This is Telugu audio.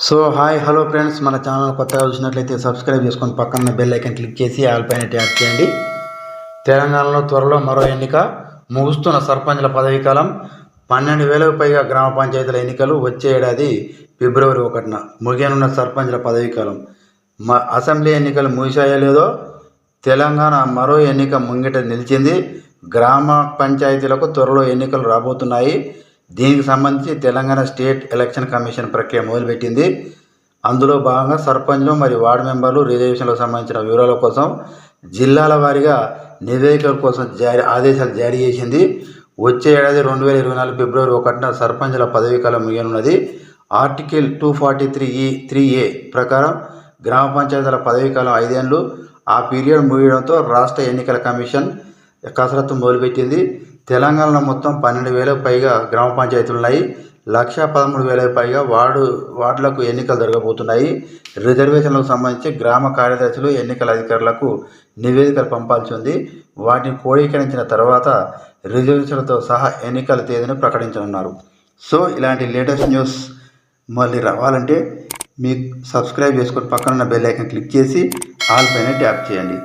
So hi hello friends. మన ఛానల్ కొత్తగా చూసినట్లయితే సబ్స్క్రైబ్ చేసుకొని పక్కన బెల్ ఐకన్ క్లిక్ చేసి ఆల్ పైన ట్యాప్ చేయండి. తెలంగాణలో త్వరలో మరో ఎన్నిక. ముగుస్తున్న సర్పంచ్ల పదవీ కాలం. పన్నెండు వేలకు పైగా గ్రామ పంచాయతీల ఎన్నికలు వచ్చే ఏడాది ఫిబ్రవరి ఒకటిన ముగియనున్న సర్పంచ్ల పదవీ కాలం. మ అసెంబ్లీ ఎన్నికలు ముగిశాయో లేదో తెలంగాణ మరో ఎన్నిక ముంగిట నిలిచింది. గ్రామ పంచాయతీలకు త్వరలో ఎన్నికలు రాబోతున్నాయి. దీనికి సంబంధించి తెలంగాణ స్టేట్ ఎలక్షన్ కమిషన్ ప్రక్రియ మొదలుపెట్టింది. అందులో భాగంగా సర్పంచ్లు మరియు వార్డు మెంబర్లు రిజర్వేషన్లకు సంబంధించిన వివరాల కోసం జిల్లాల వారీగా నివేదికల కోసం జారీ ఆదేశాలు జారీ చేసింది. వచ్చే ఏడాది రెండు వేల ఇరవై నాలుగు ఫిబ్రవరి ఒకటిన సర్పంచ్ల పదవీ కాలం ముగియనున్నది. Article two forty three E three A ప్రకారం గ్రామ పంచాయతీల పదవీ కాలం ఐదేళ్ళు ఆ పీరియడ్ ముగియడంతో రాష్ట్ర ఎన్నికల కమిషన్ కసరత్తు మొదలుపెట్టింది. తెలంగాణలో మొత్తం పన్నెండు వేలకు పైగా గ్రామ పంచాయతీలు ఉన్నాయి లక్ష పదమూడు వేలకు పైగా వార్డు వార్డులకు ఎన్నికలు జరగబోతున్నాయి. రిజర్వేషన్లకు సంబంధించి గ్రామ కార్యదర్శులు ఎన్నికల అధికారులకు నివేదికలు పంపాల్సి ఉంది. వాటిని క్రోడీకరించిన తర్వాత రిజర్వేషన్లతో సహా ఎన్నికల తేదీని ప్రకటించనున్నారు. సో ఇలాంటి లేటెస్ట్ న్యూస్ మళ్ళీ రావాలంటే మీకు సబ్స్క్రైబ్ చేసుకొని పక్కన ఉన్న బెల్ ఐకన్ క్లిక్ చేసి ఆల్ పైన ట్యాప్ చేయండి.